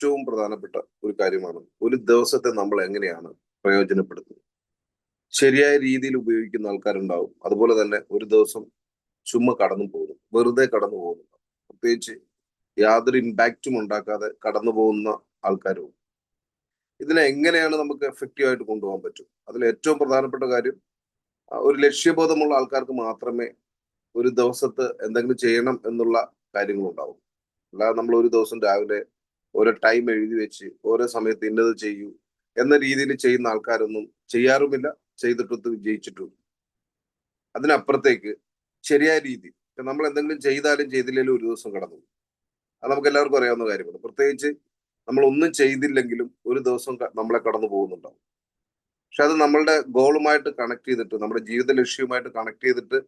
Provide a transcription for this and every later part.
ഏറ്റവും പ്രധാനപ്പെട്ട ഒരു കാര്യമാണ് ഒരു ദിവസത്തെ നമ്മൾ എങ്ങനെയാണ് പ്രയോജനപ്പെടുത്തുന്നത്? ശരിയായ രീതിയിൽ ഉപയോഗിക്കുന്ന ആൾക്കാരുണ്ടാവും. അതുപോലെ തന്നെ ഒരു ദിവസം ചുമ്മാ കടന്നു പോകുന്നു. വെറുതെ കടന്നു പോകുന്നുണ്ട് പ്രത്യേകിച്ച് യാതൊരു ഇമ്പാക്റ്റും ഉണ്ടാക്കാതെ കടന്നു പോകുന്ന ആൾക്കാരും ഇതിനെ എങ്ങനെയാണ് നമുക്ക് എഫക്റ്റീവ് ആയിട്ട് കൊണ്ടുപോകാൻ പറ്റും? അതിൽ ഏറ്റവും പ്രധാനപ്പെട്ട കാര്യം ഒരു ലക്ഷ്യബോധമുള്ള ആൾക്കാർക്ക് മാത്രമേ ഒരു ദിവസത്ത് എന്തെങ്കിലും ചെയ്യണം എന്നുള്ള കാര്യങ്ങളുണ്ടാവും. അല്ലാതെ നമ്മൾ ഒരു ദിവസം രാവിലെ ഓരോ ടൈം എഴുതി വെച്ച് ഓരോ സമയത്ത് ഇന്നത് ചെയ്യൂ എന്ന രീതിയിൽ ചെയ്യുന്ന ആൾക്കാരൊന്നും ചെയ്യാറുമില്ല ചെയ്തിട്ടൊത്ത് വിജയിച്ചിട്ടും അതിനപ്പുറത്തേക്ക് ശരിയായ രീതി നമ്മൾ എന്തെങ്കിലും ചെയ്താലും ചെയ്തില്ലെങ്കിലും ഒരു ദിവസം കടന്നു അത് നമുക്ക് എല്ലാവർക്കും അറിയാവുന്ന കാര്യമാണ്. പ്രത്യേകിച്ച് നമ്മൾ ഒന്നും ചെയ്തില്ലെങ്കിലും ഒരു ദിവസം നമ്മളെ കടന്നു പോകുന്നുണ്ടാവും. പക്ഷെ അത് നമ്മളുടെ ഗോളുമായിട്ട് കണക്ട് ചെയ്തിട്ട് നമ്മുടെ ജീവിത ലക്ഷ്യവുമായിട്ട് കണക്ട് ചെയ്തിട്ട്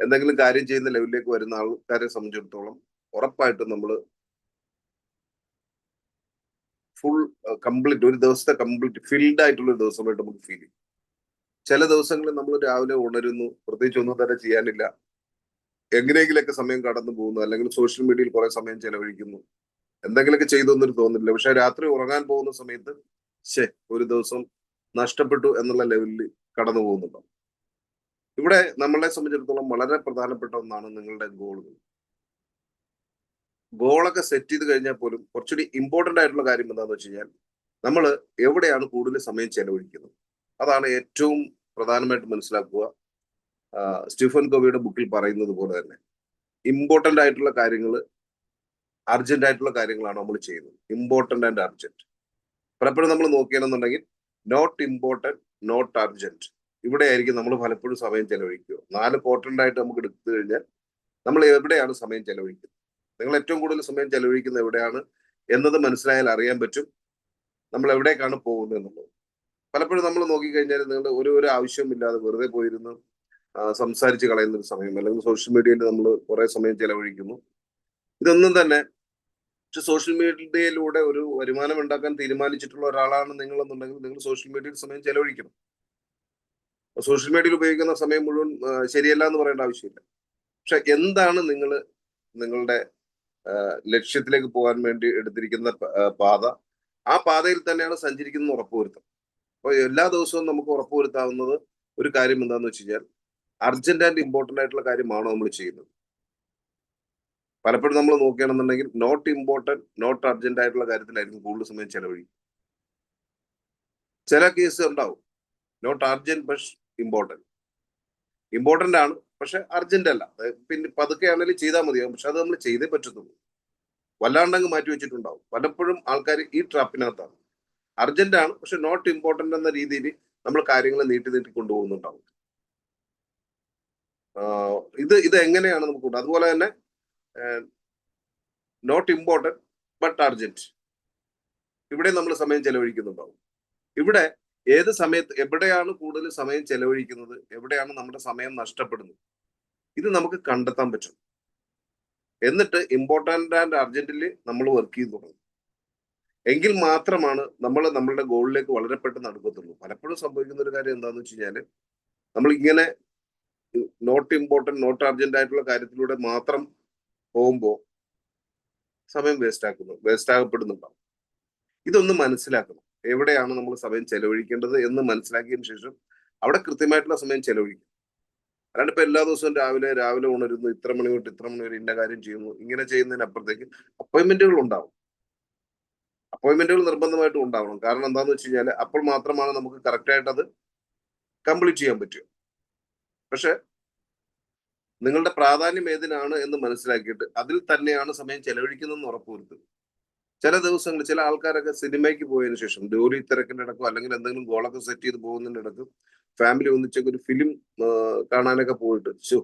എന്തെങ്കിലും കാര്യം ചെയ്യുന്ന ലെവലിലേക്ക് വരുന്ന ആൾക്കാരെ സംബന്ധിച്ചിടത്തോളം ഉറപ്പായിട്ടും നമ്മൾ ഫുൾ കംപ്ലീറ്റ് ഒരു ദിവസത്തെ കംപ്ലീറ്റ് ഫിൽഡ് ആയിട്ടുള്ള ഒരു ദിവസമായിട്ട് നമുക്ക് ഫീൽ ചെയ്യും. ചില ദിവസങ്ങളിൽ നമ്മൾ രാവിലെ ഉണരുന്നു പ്രത്യേകിച്ച് ഒന്നും തന്നെ ചെയ്യാനില്ല. എങ്ങനെയെങ്കിലൊക്കെ സമയം കടന്നു പോകുന്നു അല്ലെങ്കിൽ സോഷ്യൽ മീഡിയയിൽ കുറെ സമയം ചെലവഴിക്കുന്നു. എന്തെങ്കിലുമൊക്കെ ചെയ്തു എന്നൊരു തോന്നില്ല പക്ഷെ രാത്രി ഉറങ്ങാൻ പോകുന്ന സമയത്ത് ശേ ഒരു ദിവസം നഷ്ടപ്പെട്ടു എന്നുള്ള ലെവലിൽ കടന്നു പോകുന്നുണ്ടാവും ഇവിടെ നമ്മളെ സംബന്ധിച്ചിടത്തോളം വളരെ പ്രധാനപ്പെട്ട ഒന്നാണ് നിങ്ങളുടെ ഗോളുകൾ ഗോളൊക്കെ സെറ്റ് ചെയ്ത് കഴിഞ്ഞാൽ പോലും കുറച്ചുകൂടി ഇമ്പോർട്ടന്റ് ആയിട്ടുള്ള കാര്യം എന്താണെന്ന് വെച്ച് കഴിഞ്ഞാൽ നമ്മൾ എവിടെയാണ് കൂടുതൽ സമയം ചെലവഴിക്കുന്നത്? അതാണ് ഏറ്റവും പ്രധാനമായിട്ട് മനസ്സിലാക്കുക. സ്റ്റീഫൻ കോവിയുടെ ബുക്കിൽ പറയുന്നത് പോലെ തന്നെ ഇമ്പോർട്ടന്റ് ആയിട്ടുള്ള കാര്യങ്ങൾ അർജന്റ് ആയിട്ടുള്ള കാര്യങ്ങളാണ് നമ്മൾ ചെയ്യുന്നത്. ഇമ്പോർട്ടന്റ് ആൻഡ് അർജന്റ് പലപ്പോഴും നമ്മൾ നോക്കുകയാണെന്നുണ്ടെങ്കിൽ നോട്ട് ഇമ്പോർട്ടന്റ് നോട്ട് അർജന്റ് ഇവിടെ ആയിരിക്കും നമ്മൾ പലപ്പോഴും സമയം ചെലവഴിക്കുക. നാല് പോർട്ടന്റ് ആയിട്ട് നമുക്ക് എടുത്തു കഴിഞ്ഞാൽ നമ്മൾ എവിടെയാണ് സമയം ചെലവഴിക്കുന്നത്? നിങ്ങൾ ഏറ്റവും കൂടുതൽ സമയം ചെലവഴിക്കുന്നത് എവിടെയാണ് എന്നത് മനസ്സിലായാൽ അറിയാൻ പറ്റും. നമ്മൾ എവിടേക്കാണ് പോകുന്നത് എന്നുള്ളത്. പലപ്പോഴും നമ്മൾ നോക്കിക്കഴിഞ്ഞാൽ നിങ്ങൾ ഒരു ഒരു ആവശ്യമില്ലാതെ വെറുതെ പോയിരുന്നു സംസാരിച്ച് കളയുന്ന ഒരു സമയം അല്ലെങ്കിൽ സോഷ്യൽ മീഡിയയിൽ നമ്മൾ കുറെ സമയം ചെലവഴിക്കുന്നു. ഇതൊന്നും തന്നെ പക്ഷെ സോഷ്യൽ മീഡിയയിലൂടെ ഒരു വരുമാനം ഉണ്ടാക്കാൻ തീരുമാനിച്ചിട്ടുള്ള ഒരാളാണ് നിങ്ങൾ എന്നുണ്ടെങ്കിൽ നിങ്ങൾ സോഷ്യൽ മീഡിയയിൽ സമയം ചെലവഴിക്കണം. സോഷ്യൽ മീഡിയയിൽ ഉപയോഗിക്കുന്ന സമയം മുഴുവൻ ശരിയല്ല എന്ന് പറയേണ്ട ആവശ്യമില്ല. പക്ഷെ എന്താണ് നിങ്ങൾ നിങ്ങളുടെ ലക്ഷ്യത്തിലേക്ക് പോകാൻ വേണ്ടി എടുത്തിരിക്കുന്ന പാത. ആ പാതയിൽ തന്നെയാണ് സഞ്ചരിക്കുന്നത് ഉറപ്പുവരുത്തം. അപ്പോൾ എല്ലാ ദിവസവും നമുക്ക് ഉറപ്പുവരുത്താവുന്നത് ഒരു കാര്യം എന്താണെന്ന് വെച്ച് കഴിഞ്ഞാൽ അർജന്റ് ആൻഡ് ഇമ്പോർട്ടന്റ് ആയിട്ടുള്ള കാര്യമാണോ നമ്മൾ ചെയ്യുന്നത്? പലപ്പോഴും നമ്മൾ നോക്കുകയാണെന്നുണ്ടെങ്കിൽ നോട്ട് ഇമ്പോർട്ടന്റ് നോട്ട് അർജന്റ് ആയിട്ടുള്ള കാര്യത്തിലായിരിക്കും കൂടുതൽ സമയം ചെലവഴിക്കും ചില കേസ് ഉണ്ടാവും. Not urgent but important important ആണ്. പക്ഷെ അർജന്റ് അല്ല പിന്നെ പതുക്കെ ആണെങ്കിലും ചെയ്താൽ മതിയാവും. പക്ഷെ അത് നമ്മൾ ചെയ്തേ പറ്റത്തുള്ളൂ. വല്ലാണ്ടങ്ങ് മാറ്റി വെച്ചിട്ടുണ്ടാവും. പലപ്പോഴും ആൾക്കാർ ഈ ട്രാപ്പിനകത്താണ്. അർജന്റ് ആണ് പക്ഷെ നോട്ട് ഇമ്പോർട്ടന്റ് എന്ന രീതിയിൽ നമ്മൾ കാര്യങ്ങൾ നീട്ടി നീട്ടി കൊണ്ടുപോകുന്നുണ്ടാവും. ഇത് ഇത് എങ്ങനെയാണ് നമുക്ക് അതുപോലെ തന്നെ നോട്ട് ഇമ്പോർട്ടന്റ് ബട്ട് അർജന്റ് ഇവിടെ നമ്മൾ സമയം ചെലവഴിക്കുന്നുണ്ടാവും. ഇവിടെ ഏത് സമയത്ത് എവിടെയാണ് കൂടുതൽ സമയം ചെലവഴിക്കുന്നത്? എവിടെയാണ് നമ്മുടെ സമയം നഷ്ടപ്പെടുന്നത്? ഇത് നമുക്ക് കണ്ടെത്താൻ പറ്റും. എന്നിട്ട് ഇമ്പോർട്ടന്റ് ആൻഡ് അർജന്റിൽ നമ്മൾ വർക്ക് ചെയ്ത് തുടങ്ങും. എങ്കിൽ മാത്രമാണ് നമ്മൾ നമ്മളുടെ ഗോളിലേക്ക് വളരെ പെട്ടെന്ന് അടുക്കത്തുള്ളൂ. പലപ്പോഴും സംഭവിക്കുന്ന ഒരു കാര്യം എന്താണെന്ന് വെച്ച് കഴിഞ്ഞാൽ നമ്മൾ ഇങ്ങനെ നോട്ട് ഇമ്പോർട്ടന്റ് നോട്ട് അർജന്റ് ആയിട്ടുള്ള കാര്യത്തിലൂടെ മാത്രം പോകുമ്പോൾ സമയം വേസ്റ്റ് ആക്കുന്നു വേസ്റ്റ് ആകപ്പെടുന്നുണ്ടാവും. ഇതൊന്ന് മനസ്സിലാക്കണം. എവിടെയാണ് നമ്മൾ സമയം ചെലവഴിക്കേണ്ടത് എന്ന് മനസ്സിലാക്കിയതിന് ശേഷം അവിടെ കൃത്യമായിട്ടുള്ള സമയം ചെലവഴിക്കും. അല്ലാണ്ട് ഇപ്പൊ എല്ലാ ദിവസവും രാവിലെ രാവിലെ ഉണരുന്നു ഇത്ര മണി തൊട്ട് ഇത്ര മണി വരെ ഇന്ന കാര്യം ചെയ്യുന്നു ഇങ്ങനെ ചെയ്യുന്നതിനപ്പുറത്തേക്ക് അപ്പോയിന്റ്മെന്റുകൾ ഉണ്ടാവും. അപ്പോയിന്റ്മെന്റുകൾ നിർബന്ധമായിട്ടും ഉണ്ടാവണം. കാരണം എന്താണെന്ന് വെച്ച് കഴിഞ്ഞാൽ അപ്പോൾ മാത്രമാണ് നമുക്ക് കറക്റ്റ് ആയിട്ട് അത് കംപ്ലീറ്റ് ചെയ്യാൻ പറ്റുക. പക്ഷെ നിങ്ങളുടെ പ്രാധാന്യം ഏതിനാണ് എന്ന് മനസ്സിലാക്കിയിട്ട് അതിൽ തന്നെയാണ് സമയം ചെലവഴിക്കുന്നതെന്ന് ഉറപ്പുവരുത്തുക ചില ദിവസങ്ങൾ ചില ആൾക്കാരൊക്കെ സിനിമയ്ക്ക് പോയതിനു ശേഷം ജോലി തിരക്കിന്റെ ഇടക്കോ അല്ലെങ്കിൽ എന്തെങ്കിലും ഗോളൊക്കെ സെറ്റ് ചെയ്ത് പോകുന്നതിന്റെ ഇടയ്ക്ക് ഫാമിലി ഒന്നിച്ചൊക്കെ ഒരു ഫിലിം കാണാനൊക്കെ പോയിട്ട് ശോ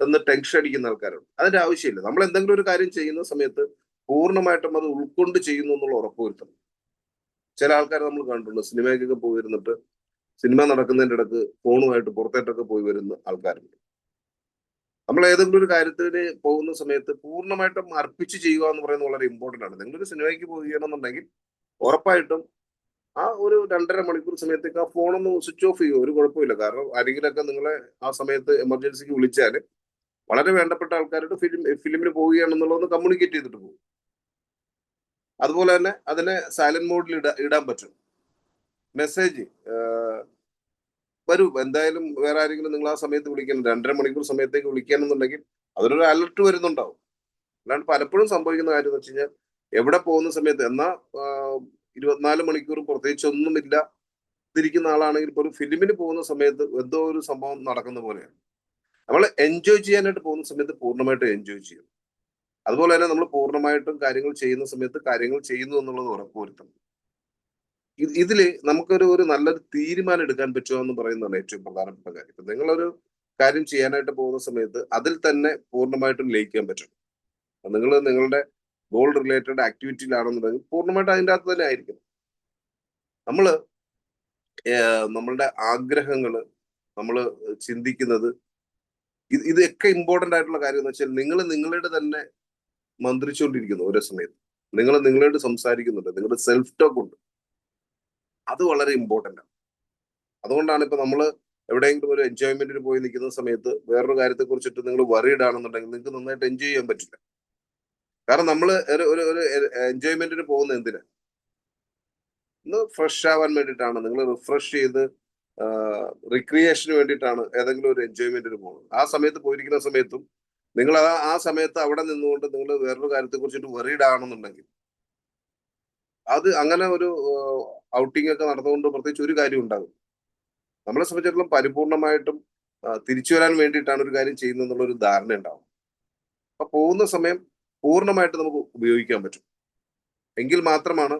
എന്ന് ടെൻഷൻ അടിക്കുന്ന ആൾക്കാരുണ്ട്. അതിന്റെ ആവശ്യമില്ല. നമ്മൾ എന്തെങ്കിലും ഒരു കാര്യം ചെയ്യുന്ന സമയത്ത് പൂർണമായിട്ടും അത് ഉൾക്കൊണ്ട് ചെയ്യുന്നു എന്നുള്ള ഉറപ്പുവരുത്തണം ചില ആൾക്കാരെ നമ്മൾ കണ്ടിട്ടുണ്ട്. സിനിമയ്ക്കൊക്കെ പോയി വരുന്നിട്ട് സിനിമ നടക്കുന്നതിന്റെ ഇടയ്ക്ക് ഫോണുമായിട്ട് പുറത്തേട്ടൊക്കെ പോയി വരുന്ന ആൾക്കാരുണ്ട്. നമ്മൾ ഏതെങ്കിലും ഒരു കാര്യത്തിന് പോകുന്ന സമയത്ത് പൂർണമായിട്ടും അർപ്പിച്ച് ചെയ്യുക എന്ന് പറയുന്നത് വളരെ ഇമ്പോർട്ടന്റ് ആണ്. നിങ്ങളൊരു സിനിമയ്ക്ക് പോവുകയാണെന്നുണ്ടെങ്കിൽ ഉറപ്പായിട്ടും ആ ഒരു രണ്ടര മണിക്കൂർ സമയത്തേക്ക് ആ ഫോണൊന്ന് സ്വിച്ച് ഓഫ് ചെയ്യുക ഒരു കുഴപ്പമില്ല. കാരണം ആരെങ്കിലൊക്കെ നിങ്ങളെ ആ സമയത്ത് എമർജൻസിക്ക് വിളിച്ചാൽ വളരെ വേണ്ടപ്പെട്ട ആൾക്കാരോട് ഫിലിം ഫിലിമിന് പോവുകയാണെന്നുള്ളതൊന്ന് കമ്മ്യൂണിക്കേറ്റ് ചെയ്തിട്ട് പോകും അതുപോലെ തന്നെ അതിനെ സൈലന്റ് മോഡിൽ ഇടാ ഇടാൻ പറ്റും. മെസ്സേജ് വരൂ. എന്തായാലും വേറെ ആരെങ്കിലും നിങ്ങൾ ആ സമയത്ത് വിളിക്കണം. രണ്ടര മണിക്കൂർ സമയത്തേക്ക് വിളിക്കാനെന്നുണ്ടെങ്കിൽ അതിനൊരു അലർട്ട് വരുന്നുണ്ടാവും. അല്ലാണ്ട് പലപ്പോഴും സംഭവിക്കുന്ന കാര്യം എന്ന് വെച്ച് കഴിഞ്ഞാൽ എവിടെ പോകുന്ന സമയത്ത് എന്നാ ഇരുപത്തിനാല് മണിക്കൂർ പ്രത്യേകിച്ച് ഒന്നുമില്ല ഇരിക്കുന്ന ആളാണെങ്കിൽ ഒരു ഫിലിമിന് പോകുന്ന സമയത്ത് എന്തോ ഒരു സംഭവം നടക്കുന്ന പോലെയാണ്. നമ്മൾ എൻജോയ് ചെയ്യാനായിട്ട് പോകുന്ന സമയത്ത് പൂർണമായിട്ട് എൻജോയ് ചെയ്യും അതുപോലെ തന്നെ നമ്മൾ പൂർണമായിട്ടും കാര്യങ്ങൾ ചെയ്യുന്ന സമയത്ത് കാര്യങ്ങൾ ചെയ്യുന്നു എന്നുള്ളത് ഉറപ്പുവരുത്തണം ഇതിൽ നമുക്കൊരു ഒരു നല്ലൊരു തീരുമാനം എടുക്കാൻ പറ്റുമോ എന്ന് പറയുന്നതാണ് ഏറ്റവും പ്രധാനപ്പെട്ട കാര്യം. ഇപ്പൊ നിങ്ങളൊരു കാര്യം ചെയ്യാനായിട്ട് പോകുന്ന സമയത്ത് അതിൽ തന്നെ പൂർണമായിട്ടും ലയിക്കാൻ പറ്റണം. നിങ്ങൾ നിങ്ങളുടെ ഗോൾ റിലേറ്റഡ് ആക്ടിവിറ്റിയിലാണെന്നുണ്ടെങ്കിൽ പൂർണമായിട്ട് അതിന്റെ അകത്ത് തന്നെ ആയിരിക്കും. നമ്മൾ നമ്മളുടെ ആഗ്രഹങ്ങൾ നമ്മൾ ചിന്തിക്കുന്നത് ഇത് ഇതൊക്കെ ഇമ്പോർട്ടന്റ് ആയിട്ടുള്ള കാര്യം എന്ന് വെച്ചാൽ നിങ്ങൾ നിങ്ങളുടെ തന്നെ മന്ത്രിച്ചുകൊണ്ടിരിക്കുന്നു ഓരോ സമയത്ത്. നിങ്ങൾ നിങ്ങളോട് സംസാരിക്കുന്നുണ്ട്. നിങ്ങളുടെ സെൽഫ് ടോക്ക് ഉണ്ട്. അത് വളരെ ഇമ്പോർട്ടന്റ് ആണ്. അതുകൊണ്ടാണ് ഇപ്പൊ നമ്മൾ എവിടെയെങ്കിലും ഒരു എൻജോയ്മെന്റിന് പോയി നിൽക്കുന്ന സമയത്ത് വേറൊരു കാര്യത്തെ കുറിച്ചിട്ട് നിങ്ങൾ വറീഡ് ആണെന്നുണ്ടെങ്കിൽ നിങ്ങൾക്ക് നന്നായിട്ട് എൻജോയ് ചെയ്യാൻ പറ്റില്ല. കാരണം നമ്മൾ ഒരു ഒരു ഒരു എൻജോയ്മെന്റിന് പോകുന്ന എന്തിനാ? ഒന്ന് ഫ്രഷ് ആവാൻ വേണ്ടിയിട്ടാണ്. നിങ്ങൾ റിഫ്രഷ് ചെയ്ത് റിക്രിയേഷന് വേണ്ടിയിട്ടാണ് ഏതെങ്കിലും ഒരു എൻജോയ്മെന്റിന് പോകുന്നത്. ആ സമയത്ത് പോയിരിക്കുന്ന സമയത്തും നിങ്ങൾ ആ ആ സമയത്ത് അവിടെ നിന്നുകൊണ്ട് നിങ്ങൾ വേറൊരു കാര്യത്തെ കുറിച്ചിട്ട് വെറീഡ് ആണെന്നുണ്ടെങ്കിൽ അത് അങ്ങനെ ഒരു ഔട്ടിംഗ് ഒക്കെ നടന്നുകൊണ്ട് പ്രത്യേകിച്ച് ഒരു കാര്യം ഉണ്ടാകും നമ്മളെ സംബന്ധിച്ചിടത്തോളം പരിപൂർണമായിട്ടും തിരിച്ചു വരാൻ വേണ്ടിയിട്ടാണ് ഒരു കാര്യം ചെയ്യുന്നത് എന്നുള്ള ഒരു ധാരണ ഉണ്ടാവും അപ്പൊ പോകുന്ന സമയം പൂർണമായിട്ട് നമുക്ക് ഉപയോഗിക്കാൻ പറ്റും. എങ്കിൽ മാത്രമാണ്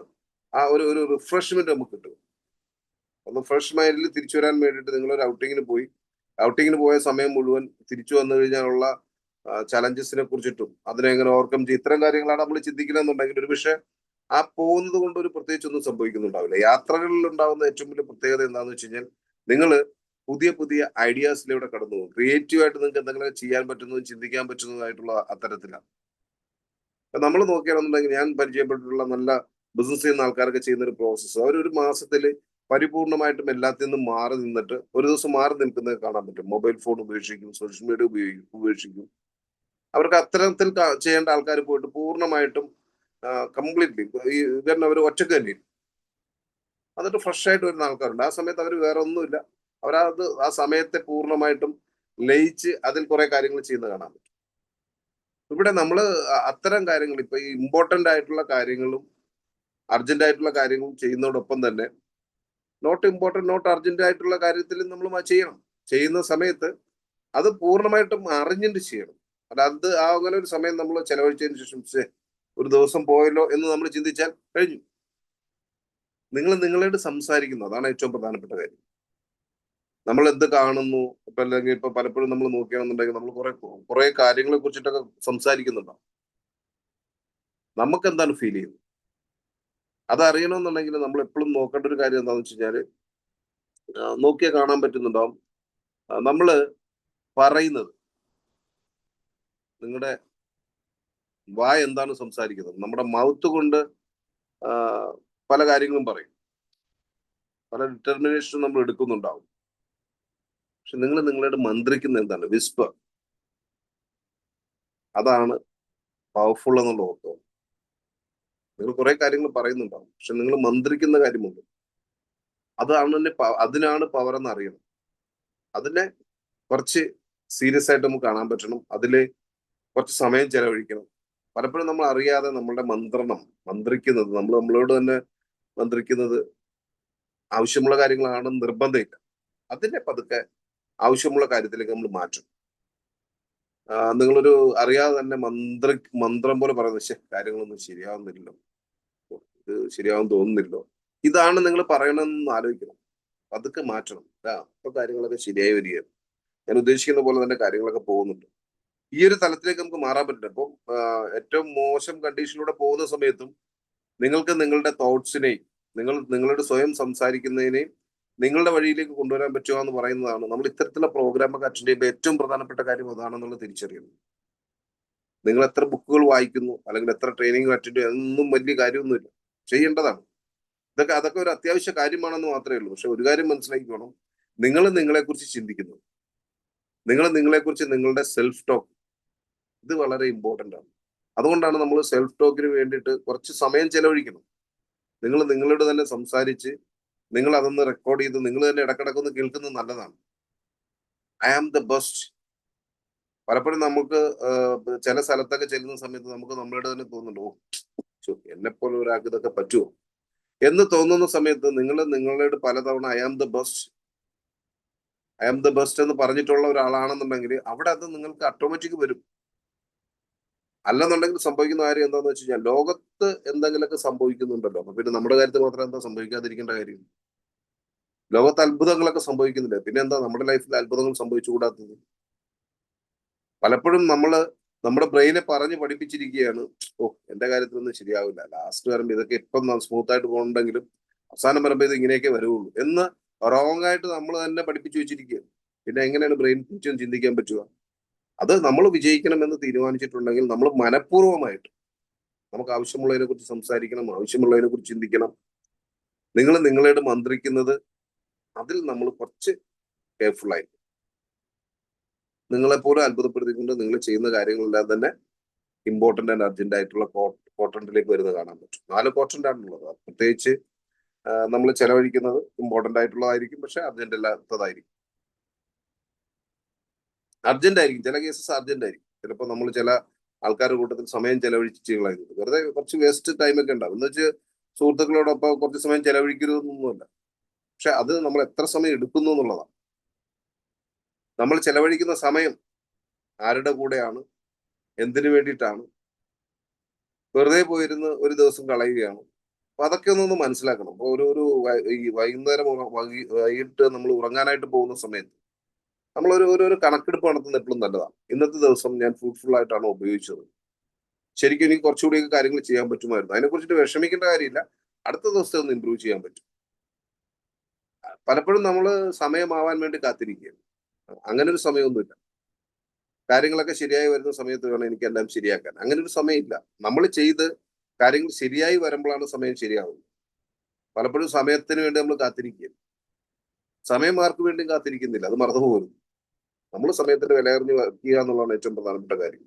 ആ ഒരു ഒരു റിഫ്രഷ്മെന്റ് നമുക്ക് കിട്ടും. ഒന്ന് ഫ്രഷ് മൈൻഡിൽ തിരിച്ചു വരാൻ വേണ്ടിയിട്ട് നിങ്ങൾ ഒരു ഔട്ടിങ്ങിന് പോയി. ഔട്ടിങ്ങിന് പോയ സമയം മുഴുവൻ തിരിച്ചു വന്നു കഴിഞ്ഞാലുള്ള ചലഞ്ചസിനെ കുറിച്ചിട്ടും അതിനെ എങ്ങനെ ഓവർകം ചെയ്യും ഇത്തരം കാര്യങ്ങളാണ് നമ്മൾ ചിന്തിക്കണമെന്നുണ്ടെങ്കിൽ ഒരു പക്ഷേ ആ പോകുന്നത് കൊണ്ട് ഒരു പ്രത്യേകിച്ച് ഒന്നും സംഭവിക്കുന്നുണ്ടാവില്ല. യാത്രകളിൽ ഉണ്ടാകുന്ന ഏറ്റവും വലിയ പ്രത്യേകത എന്താണെന്ന് വെച്ച് കഴിഞ്ഞാൽ നിങ്ങൾ പുതിയ പുതിയ ഐഡിയാസിലൂടെ കടന്നു പോകും. ക്രിയേറ്റീവായിട്ട് നിങ്ങൾക്ക് എന്തെങ്കിലും ചെയ്യാൻ പറ്റുന്നതും ചിന്തിക്കാൻ പറ്റുന്നതായിട്ടുള്ള അത്തരത്തിലാണ്. നമ്മൾ നോക്കുകയാണെന്നുണ്ടെങ്കിൽ ഞാൻ പരിചയപ്പെട്ടിട്ടുള്ള നല്ല ബിസിനസ് ചെയ്യുന്ന ആൾക്കാരൊക്കെ ചെയ്യുന്ന ഒരു പ്രോസസ്സ് അവർ ഒരു മാസത്തിൽ പരിപൂർണമായിട്ടും എല്ലാത്തിൽ നിന്നും മാറി നിന്നിട്ട് ഒരു ദിവസം മാറി നിൽക്കുന്നത് കാണാൻ പറ്റും. മൊബൈൽ ഫോൺ ഉപേക്ഷിക്കും സോഷ്യൽ മീഡിയ ഉപയോഗിക്കും ഉപേക്ഷിക്കും. അവർക്ക് അത്തരത്തിൽ ചെയ്യേണ്ട ആൾക്കാർ പോയിട്ട് പൂർണമായിട്ടും കംപ്ലീറ്റ്ലി ഈ ഇവരുടെ അവർ ഒറ്റയ്ക്ക് തന്നെ എന്നിട്ട് ഫ്രഷ് ആയിട്ട് വരുന്ന ആൾക്കാരുണ്ട്. ആ സമയത്ത് അവർ വേറെ ഒന്നുമില്ല. അവരത് ആ സമയത്തെ പൂർണമായിട്ടും ലയിച്ച് അതിൽ കുറെ കാര്യങ്ങൾ ചെയ്യുന്ന കാണാൻ പറ്റും. ഇവിടെ നമ്മൾ അത്തരം കാര്യങ്ങൾ ഇപ്പൊ ഈ ഇമ്പോർട്ടന്റ് ആയിട്ടുള്ള കാര്യങ്ങളും അർജന്റ് ആയിട്ടുള്ള കാര്യങ്ങളും ചെയ്യുന്നതോടൊപ്പം തന്നെ നോട്ട് ഇമ്പോർട്ടന്റ് നോട്ട് അർജന്റ് ആയിട്ടുള്ള കാര്യത്തിലും നമ്മൾ ചെയ്യണം. ചെയ്യുന്ന സമയത്ത് അത് പൂർണമായിട്ടും അറിഞ്ഞിട്ട് ചെയ്യണം. അല്ലാതെ ആ അങ്ങനെ ഒരു സമയം നമ്മൾ ചെലവഴിച്ചതിന് ശേഷം ഒരു ദിവസം പോയല്ലോ എന്ന് നമ്മൾ ചിന്തിച്ചാൽ കഴിഞ്ഞു. നിങ്ങൾ നിങ്ങളോട് സംസാരിക്കുന്നു. അതാണ് ഏറ്റവും പ്രധാനപ്പെട്ട കാര്യം. നമ്മൾ എന്ത് കാണുന്നു? ഇപ്പൊ അല്ലെങ്കിൽ ഇപ്പൊ പലപ്പോഴും നമ്മൾ നോക്കുകയാണെന്നുണ്ടെങ്കിൽ നമ്മൾ കുറെ കുറെ കാര്യങ്ങളെ കുറിച്ചിട്ടൊക്കെ സംസാരിക്കുന്നുണ്ടാവും നമുക്ക് എന്താണ് ഫീൽ ചെയ്യുന്നത് അതറിയണമെന്നുണ്ടെങ്കിൽ നമ്മൾ എപ്പോഴും നോക്കേണ്ട ഒരു കാര്യം എന്താണെന്ന് വെച്ച് കഴിഞ്ഞാൽ നോക്കിയാൽ കാണാൻ പറ്റുന്നുണ്ടാവും. നമ്മൾ പറയുന്നത്. നിങ്ങളുടെ വായ എന്താണ് സംസാരിക്കുന്നത്? നമ്മുടെ മൗത്ത് കൊണ്ട് പല കാര്യങ്ങളും പറയും. പല ഡിറ്റർമിനേഷനും നമ്മൾ എടുക്കുന്നുണ്ടാവും. പക്ഷെ നിങ്ങൾ നിങ്ങളോട് മന്ത്രിക്കുന്ന എന്താണ്? വിസ്പർ. അതാണ് പവർഫുൾ എന്നുള്ള ഓർത്തോ നിങ്ങൾ കുറെ കാര്യങ്ങൾ പറയുന്നുണ്ടാവും. പക്ഷെ നിങ്ങൾ മന്ത്രിക്കുന്ന കാര്യമുണ്ട്. അതാണ് തന്നെ അതിനാണ് പവർ എന്ന് അറിയണം. അതിനെ കുറച്ച് സീരിയസ് ആയിട്ട് നമുക്ക് കാണാൻ പറ്റണം. അതിൽ കുറച്ച് സമയം ചെലവഴിക്കണം. പലപ്പോഴും നമ്മൾ അറിയാതെ നമ്മളുടെ മന്ത്രണം മന്ത്രിക്കുന്നത് നമ്മൾ നമ്മളോട് തന്നെ മന്ത്രിക്കുന്നത് ആവശ്യമുള്ള കാര്യങ്ങളാണ് നിർബന്ധമില്ല. അതിനെ പതുക്കെ ആവശ്യമുള്ള കാര്യത്തിലേക്ക് നമ്മൾ മാറ്റും. നിങ്ങളൊരു അറിയാതെ തന്നെ മന്ത്ര മന്ത്രം പോലെ പറയുന്ന കാര്യങ്ങളൊന്നും ശരിയാവുന്നില്ലല്ലോ. ഇത് ശരിയാവും തോന്നുന്നില്ലോ ഇതാണ് നിങ്ങൾ പറയണമെന്ന് ആലോചിക്കണം. പതുക്കെ മാറ്റണം. അപ്പൊ കാര്യങ്ങളൊക്കെ ശരിയായി വരികയാണ്. ഞാൻ ഉദ്ദേശിക്കുന്ന പോലെ തന്നെ കാര്യങ്ങളൊക്കെ പോകുന്നുണ്ട്. ഈ ഒരു തലത്തിലേക്ക് നമുക്ക് മാറാൻ പറ്റില്ല. അപ്പം ഏറ്റവും മോശം കണ്ടീഷനിലൂടെ പോകുന്ന സമയത്തും നിങ്ങൾക്ക് നിങ്ങളുടെ തോട്ട്സിനെയും നിങ്ങൾ നിങ്ങളുടെ സ്വയം സംസാരിക്കുന്നതിനെയും നിങ്ങളുടെ വഴിയിലേക്ക് കൊണ്ടുവരാൻ പറ്റുമോ എന്ന് പറയുന്നതാണ് നമ്മൾ ഇത്തരത്തിലുള്ള പ്രോഗ്രാമൊക്കെ അറ്റൻഡ് ചെയ്യുമ്പോൾ ഏറ്റവും പ്രധാനപ്പെട്ട കാര്യം അതാണെന്നുള്ള തിരിച്ചറിയുന്നത് നിങ്ങൾ എത്ര ബുക്കുകൾ വായിക്കുന്നു അല്ലെങ്കിൽ എത്ര ട്രെയിനിങ് അറ്റൻഡ് ചെയ്യുന്നു ഒന്നും വലിയ കാര്യമൊന്നുമില്ല. ചെയ്യേണ്ടതാണ്. ഇതൊക്കെ അതൊക്കെ ഒരു അത്യാവശ്യ കാര്യമാണെന്ന് മാത്രമേ ഉള്ളൂ. പക്ഷെ ഒരു കാര്യം മനസ്സിലാക്കിക്കോണം. നിങ്ങൾ നിങ്ങളെക്കുറിച്ച് ചിന്തിക്കുന്നു. നിങ്ങൾ നിങ്ങളെക്കുറിച്ച് നിങ്ങളുടെ സെൽഫ് ടോക്ക് ഇത് വളരെ ഇമ്പോർട്ടന്റ് ആണ്. അതുകൊണ്ടാണ് നമ്മൾ സെൽഫ് ടോക്കിന് വേണ്ടിയിട്ട് കുറച്ച് സമയം ചെലവഴിക്കണം. നിങ്ങൾ നിങ്ങളോട് തന്നെ സംസാരിച്ച് നിങ്ങൾ അതൊന്ന് റെക്കോർഡ് ചെയ്ത് നിങ്ങൾ തന്നെ ഇടക്കിടക്ക് ഒന്ന് കേൾക്കുന്നത് നല്ലതാണ്. ഐ ആം ദ ബെസ്റ്റ് പലപ്പോഴും നമുക്ക് ചില സ്ഥലത്തൊക്കെ ചെല്ലുന്ന സമയത്ത് നമുക്ക് നമ്മളുടെ തന്നെ തോന്നുന്നുണ്ട് ഓ എന്നെ പോലെ ഒരാൾക്ക് ഇതൊക്കെ പറ്റുമോ എന്ന് തോന്നുന്ന സമയത്ത് നിങ്ങൾ നിങ്ങളോട് പലതവണ I am the best I am the best എന്ന് പറഞ്ഞിട്ടുള്ള ഒരാളാണെന്നുണ്ടെങ്കിൽ അവിടെ അത് നിങ്ങൾക്ക് ഓട്ടോമാറ്റിക് വരും. അല്ലെന്നുണ്ടെങ്കിൽ സംഭവിക്കുന്ന കാര്യം എന്താണെന്ന് വെച്ച് കഴിഞ്ഞാൽ ലോകത്ത് എന്തെങ്കിലുമൊക്കെ സംഭവിക്കുന്നുണ്ടല്ലോ. പിന്നെ നമ്മുടെ കാര്യത്തിൽ മാത്രം എന്താ സംഭവിക്കാതിരിക്കേണ്ട കാര്യം? ലോകത്ത് അത്ഭുതങ്ങളൊക്കെ സംഭവിക്കുന്നില്ല? പിന്നെ എന്താ നമ്മുടെ ലൈഫിൽ അത്ഭുതങ്ങൾ സംഭവിച്ചുകൂടാത്തത്? പലപ്പോഴും നമ്മൾ നമ്മുടെ ബ്രെയിനെ പറഞ്ഞ് പഠിപ്പിച്ചിരിക്കുകയാണ് ഓ എന്റെ കാര്യത്തിലൊന്നും ശരിയാവില്ല. ലാസ്റ്റ് വരുമ്പോൾ ഇതൊക്കെ ഇപ്പം സ്മൂത്ത് ആയിട്ട് പോകണമെങ്കിലും അവസാനം വരുമ്പോൾ ഇത് ഇങ്ങനെയൊക്കെ വരുള്ളൂ എന്ന് റോങ് ആയിട്ട് നമ്മൾ തന്നെ പഠിപ്പിച്ചു വെച്ചിരിക്കുകയാണ്. പിന്നെ എങ്ങനെയാണ് ബ്രെയിൻ ചിന്തിക്കാൻ പറ്റുക? അത് നമ്മൾ വിജയിക്കണമെന്ന് തീരുമാനിച്ചിട്ടുണ്ടെങ്കിൽ നമ്മൾ മനഃപൂർവമായിട്ട് നമുക്ക് ആവശ്യമുള്ളതിനെ കുറിച്ച് സംസാരിക്കണം ആവശ്യമുള്ളതിനെ കുറിച്ച് ചിന്തിക്കണം. നിങ്ങൾ നിങ്ങളോട് മന്ത്രിക്കുന്നത് അതിൽ നമ്മൾ കുറച്ച് കെയർഫുൾ ആയി നിങ്ങളെപ്പോലും അത്ഭുതപ്പെടുത്തിക്കൊണ്ട് നിങ്ങൾ ചെയ്യുന്ന കാര്യങ്ങളെല്ലാം തന്നെ ഇമ്പോർട്ടന്റ് ആൻഡ് അർജന്റ് ആയിട്ടുള്ള കോട്ടന്റിലേക്ക് വരുന്നത് കാണാൻ പറ്റും. നാല് കോട്ടന്റ് ആണുള്ളത്. പ്രത്യേകിച്ച് നമ്മൾ ചെലവഴിക്കുന്നത് ഇമ്പോർട്ടന്റ് ആയിട്ടുള്ളതായിരിക്കും പക്ഷെ അർജന്റ് അല്ലാത്തതായിരിക്കും. അർജന്റ് ആയിരിക്കും ചില കേസസ് അർജന്റ് ആയിരിക്കും ചിലപ്പോൾ നമ്മൾ ചില ആൾക്കാരുടെ കൂട്ടത്തിൽ സമയം ചെലവഴിച്ച് ചെയ്യുന്നത് വെറുതെ കുറച്ച് വേസ്റ്റ് ടൈം ഒക്കെ ഉണ്ടാവും. എന്ന് വെച്ച് സുഹൃത്തുക്കളോടൊപ്പം കുറച്ച് സമയം ചെലവഴിക്കരുതെന്നൊന്നുമല്ല. പക്ഷെ അത് നമ്മൾ എത്ര സമയം എടുക്കുന്നു എന്നുള്ളതാണ്. നമ്മൾ ചെലവഴിക്കുന്ന സമയം ആരുടെ കൂടെയാണ്? എന്തിനു വേണ്ടിയിട്ടാണ്? വെറുതെ പോയിരുന്ന് ഒരു ദിവസം കളയുകയാണ്. അപ്പൊ അതൊക്കെ ഒന്നൊന്ന് മനസ്സിലാക്കണം. അപ്പൊ ഒരു ഒരു ഈ വൈകുന്നേരം വൈകിട്ട് നമ്മൾ ഉറങ്ങാനായിട്ട് പോകുന്ന സമയത്ത് നമ്മൾ ഒരു ഒരു കണക്കെടുപ്പ് നടത്തുന്നത് എപ്പോഴും നല്ലതാണ്. ഇന്നത്തെ ദിവസം ഞാൻ ഫ്രൂട്ട്ഫുൾ ആയിട്ടാണ് ഉപയോഗിച്ചത്. ശരിക്കും എനിക്ക് കുറച്ചുകൂടി കാര്യങ്ങൾ ചെയ്യാൻ പറ്റുമായിരുന്നു. അതിനെ കുറിച്ചിട്ട് വിഷമിക്കേണ്ട കാര്യമില്ല. അടുത്ത ദിവസത്തെ ഒന്ന് ഇമ്പ്രൂവ് ചെയ്യാൻ പറ്റും. പലപ്പോഴും നമ്മൾ സമയമാവാൻ വേണ്ടി കാത്തിരിക്കുകയാണ്. അങ്ങനെ ഒരു സമയമൊന്നുമില്ല. കാര്യങ്ങളൊക്കെ ശരിയായി വരുന്ന സമയത്ത് വേണം എനിക്ക് എല്ലാം ശരിയാക്കാൻ. അങ്ങനെ ഒരു സമയമില്ല. നമ്മൾ ചെയ്ത് കാര്യങ്ങൾ ശരിയായി വരുമ്പോഴാണ് സമയം ശരിയാവുന്നത്. പലപ്പോഴും സമയത്തിന് വേണ്ടി നമ്മൾ കാത്തിരിക്കുകയാണ്. സമയം ആർക്ക് വേണ്ടിയും കാത്തിരിക്കുന്നില്ല. അത് മറന്നു പോകുന്നു നമ്മൾ സമയത്തിന്റെ വിലയറിഞ്ഞ് വയ്ക്കുക എന്നുള്ളതാണ് ഏറ്റവും പ്രധാനപ്പെട്ട കാര്യം.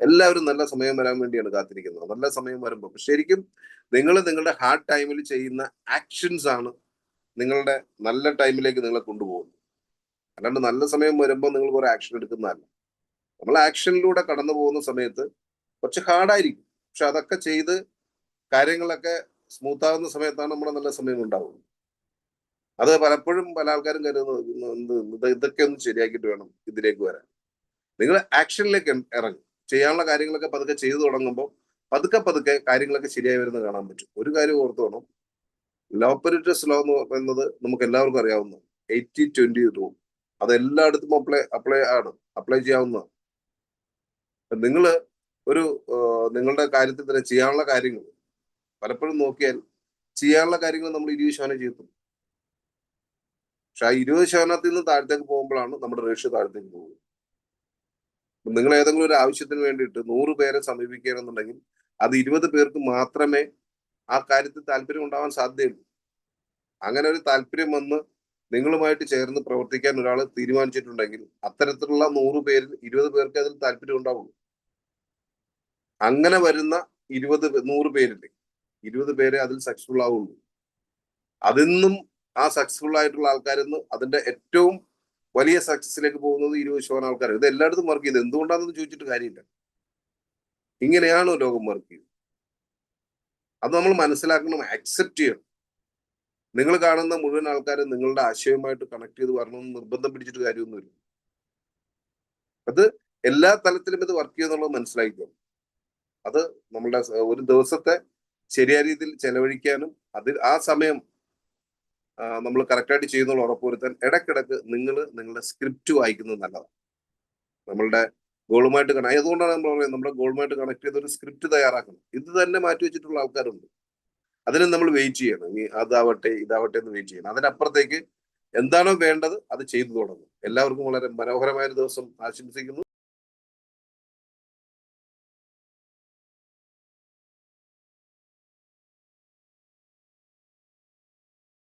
എല്ലാവരും നല്ല സമയം വരാൻ വേണ്ടിയാണ് കാത്തിരിക്കുന്നത്. നല്ല സമയം വരുമ്പോൾ ശരിക്കും നിങ്ങൾ നിങ്ങളുടെ ഹാർഡ് ടൈമിൽ ചെയ്യുന്ന ആക്ഷൻസ് ആണ് നിങ്ങളുടെ നല്ല ടൈമിലേക്ക് നിങ്ങളെ കൊണ്ടുപോകുന്നത്. അല്ലാണ്ട് നല്ല സമയം വരുമ്പോൾ നിങ്ങൾ കുറെ ആക്ഷൻ എടുക്കുന്നതല്ല. നമ്മൾ ആക്ഷനിലൂടെ കടന്നു പോകുന്ന സമയത്ത് കുറച്ച് ഹാർഡായിരിക്കും പക്ഷെ അതൊക്കെ ചെയ്ത് കാര്യങ്ങളൊക്കെ സ്മൂത്ത് ആകുന്ന സമയത്താണ് നമ്മുടെ നല്ല സമയം ഉണ്ടാവുന്നത് അത് പലപ്പോഴും പല ആൾക്കാരും കരുതുന്നത് ഇതൊക്കെ ഒന്ന് ശരിയാക്കിയിട്ട് വേണം ഇതിലേക്ക് വരാൻ. നിങ്ങൾ ആക്ഷനിലേക്ക് ഇറങ്ങും. ചെയ്യാനുള്ള കാര്യങ്ങളൊക്കെ പതുക്കെ ചെയ്തു തുടങ്ങുമ്പോൾ പതുക്കെ പതുക്കെ കാര്യങ്ങളൊക്കെ ശരിയായി വരുന്നത് കാണാൻ പറ്റും. ഒരു കാര്യം ഓർത്തോണം വേണം. ലോപ്പറിറ്റസ് ലോ എന്ന് പറയുന്നത് നമുക്ക് എല്ലാവർക്കും അറിയാവുന്ന എയ്റ്റി ട്വന്റി റൂൾ അത് എല്ലായിടത്തും അപ്ലൈ അപ്ലൈ ആണ്. അപ്ലൈ ചെയ്യാവുന്നതാണ്. നിങ്ങൾ ഒരു നിങ്ങളുടെ കാര്യത്തിൽ തന്നെ ചെയ്യാനുള്ള കാര്യങ്ങൾ പലപ്പോഴും നോക്കിയാൽ ചെയ്യാനുള്ള കാര്യങ്ങൾ നമ്മൾ ഇരുപത് ശതമാനം ചെയ്തു പക്ഷെ ആ ഇരുപത് ശതമാനത്തിൽ നിന്ന് താഴത്തേക്ക് പോകുമ്പോഴാണ് നമ്മുടെ റേഷ്യോ താഴത്തേക്ക് പോകുന്നത്. നിങ്ങൾ ഏതെങ്കിലും ഒരു ആവശ്യത്തിന് വേണ്ടിയിട്ട് നൂറ് പേരെ സമീപിക്കുകയാണെന്നുണ്ടെങ്കിൽ അത് ഇരുപത് പേർക്ക് മാത്രമേ ആ കാര്യത്തിൽ താല്പര്യം ഉണ്ടാവാൻ സാധ്യതയുള്ളൂ. അങ്ങനെ ഒരു താല്പര്യം വന്ന് നിങ്ങളുമായിട്ട് ചേർന്ന് പ്രവർത്തിക്കാൻ ഒരാൾ തീരുമാനിച്ചിട്ടുണ്ടെങ്കിൽ അത്തരത്തിലുള്ള നൂറ് പേരിൽ ഇരുപത് പേർക്ക് അതിൽ താല്പര്യം ഉണ്ടാവുള്ളൂ. അങ്ങനെ വരുന്ന ഇരുപത് നൂറ് പേരിൽ ഇരുപത് പേരെ അതിൽ സക്സസ്ഫുൾ ആവുള്ളൂ. അതിന്നും ആ സക്സസ്ഫുൾ ആയിട്ടുള്ള ആൾക്കാരെന്ന് അതിന്റെ ഏറ്റവും വലിയ സക്സസിലേക്ക് പോകുന്നത് ഇരുപത് ശതമാനം ആൾക്കാർ ഇത് എല്ലായിടത്തും വർക്ക് ചെയ്ത് എന്തുകൊണ്ടാണെന്ന് ചോദിച്ചിട്ട് കാര്യമില്ല. ഇങ്ങനെയാണോ ലോകം വർക്ക് ചെയ്യുന്നത് അത് നമ്മൾ മനസ്സിലാക്കണം അക്സെപ്റ്റ് ചെയ്യണം. നിങ്ങൾ കാണുന്ന മുഴുവൻ ആൾക്കാരെ നിങ്ങളുടെ ആശയവുമായിട്ട് കണക്ട് ചെയ്ത് വരണമെന്ന് നിർബന്ധം പിടിച്ചിട്ട് കാര്യമൊന്നുമില്ല. അത് എല്ലാ തലത്തിലും ഇത് വർക്ക് ചെയ്യുന്നുള്ളത് മനസ്സിലാക്കുക അത് നമ്മളുടെ ഒരു ദിവസത്തെ ശരിയായ രീതിയിൽ ചെലവഴിക്കാനും അതിൽ ആ സമയം നമ്മൾ കറക്റ്റായിട്ട് ചെയ്യുന്നുള്ള ഉറപ്പുവരുത്താൻ ഇടയ്ക്കിടക്ക് നിങ്ങൾ നിങ്ങളുടെ സ്ക്രിപ്റ്റ് വായിക്കുന്നത് നല്ലതാണ് നമ്മളുടെ ഗോളുമായിട്ട് കണക്ട് അതുകൊണ്ടാണ് നമ്മൾ പറയുന്നത് നമ്മുടെ ഗോളുമായിട്ട് കണക്ട് ചെയ്ത ഒരു സ്ക്രിപ്റ്റ് തയ്യാറാക്കണം. ഇത് തന്നെ മാറ്റി വെച്ചിട്ടുള്ള ആൾക്കാരുണ്ട്. അതിന് നമ്മൾ വെയിറ്റ് ചെയ്യണം. ഇനി അതാവട്ടെ ഇതാവട്ടെ എന്ന് വെയിറ്റ് ചെയ്യണം. അതിനപ്പുറത്തേക്ക് എന്താണോ വേണ്ടത് അത് ചെയ്തു തുടങ്ങും. എല്ലാവർക്കും വളരെ മനോഹരമായ ഒരു ദിവസം ആശംസിക്കുന്നു.